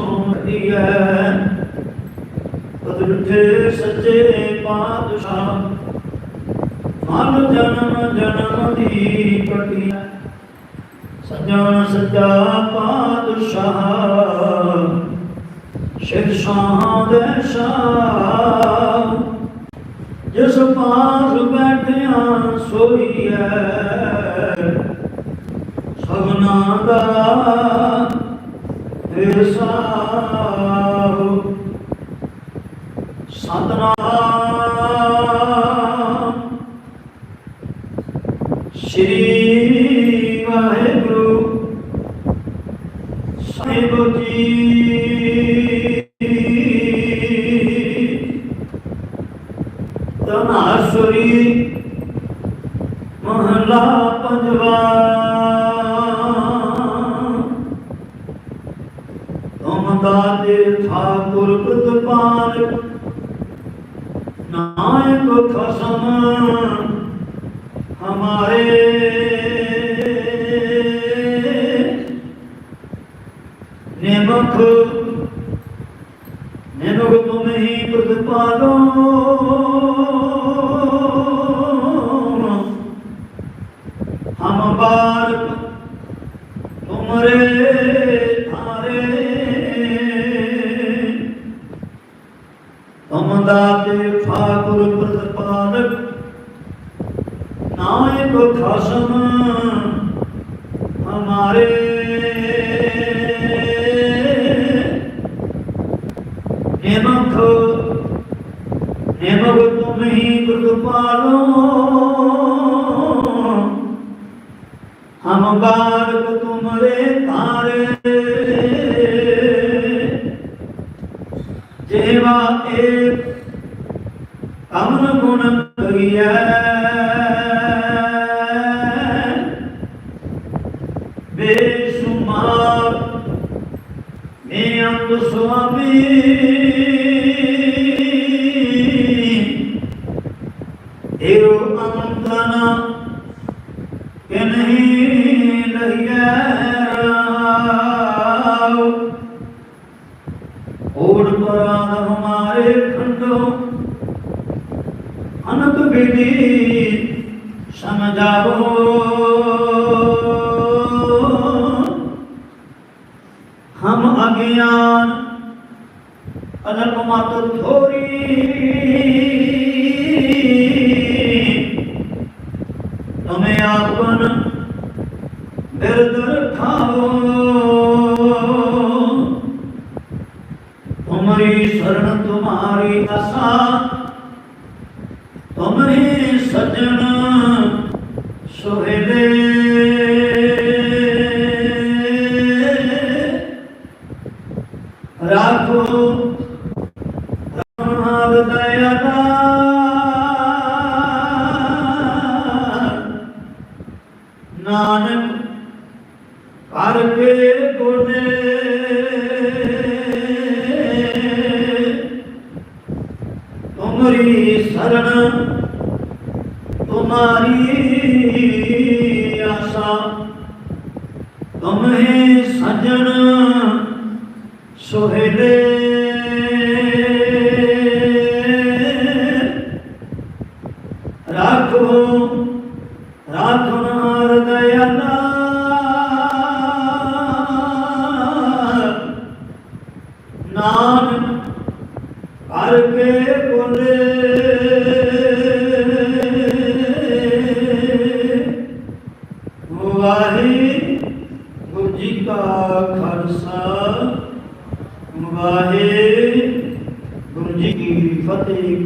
ਪੁਰਸ਼ੋਂ ਦੀਐ ਪਦਰਥੇ ਸੱਚੇ ਪਾਤਸ਼ਾਹ ਮਨ ਜਨਮ ਜਨਮ ਦੀ ਕਟਿਆ ਸਜਣ ਸੱਚਾ ਪਾਤਸ਼ਾਹ ਸਿਰ ਸਾਹ ਦੇ ਸਾਹ ਜਿਸ ਪਾਸ ਬੈਠਿਆ ਸੋਈਐ ਸਭਨਾ ਦਾ ਹਿਰਸਾ ਸਤਨਾਮ। ਸ਼੍ਰੀ ਵਾਹਿਗੁਰੂ ਸਾਹਿਬ ਜੀ ਤਨਾਸੁਰੀ ਮਹਲਾ ਪੰਜਵਾ। ਤੁਮ ਦਾਤੇ ਠਾਕੁਰ ਪ੍ਰਤਪਾਲ ਨਾਇਕ ਖਸਮ ਹਮਾਰੇ। ਨਿਮਖ ਨਿਮਖ ਤੁਮ ਹੀ ਪ੍ਰਤਪਾਲੋ ਹਮ ਬਾਰਕ ਤੁਮ ਦਾਤੇ ਠਾਕੁਰ ਪ੍ਰਤਪਾਲਕ ਨਾਇਕ ਖਸਮ ਹਮਾਰੇ ਨਿਮਖ ਨਿਮਖ ਤੁਮ ਹੀ ਪ੍ਰਤਪਾਲੋ ਹਮ ਬਾਰਕ ਤੁਮਰੇ ਤਾਰੇ ਜੇਵਾ ਏਕ ਕਮਨ ਗੁਣ ਕਰੀਐ ਬੇਸ਼ੁਮਾਰ ਬੇਅੰਤ ਸੁਆਮੀ। ਏਉ ਅੰਤਨਾ ਕਿ ਨਹੀਂ ਲਈਐ ਰਾਉ عبور قرآن ہمارے کھنڈوں انت بیدی سمجھاؤ ہم اگیان علم مات دھوری تمہیں آپن دردر کھاؤ ਤੁਮਰੀ ਸ਼ਰਨ ਤੁਮਾਰੀ ਆਸਾ। ਤੁਮਰੇ ਸਜਣ ਸੁਹੇਲੇ। ਰਾਖੋ ਰਮਨਾਦ ਦਇਆ ਨਾਨਕ ਕਰਕੇ ਗੁਰਦੇ তোমরি শরণ তোমারি আশা তমহে সজন সোহেলে রাখো রাখো ਹਰ ਕੇ ਬੋਲੇ ਵਾਹੀ ਗੁਰਜੀ ਕਾ ਖਾਲਸਾ ਵਾਹੀ ਗੁਰਜੀ ਕੀ ਫਤਿਹ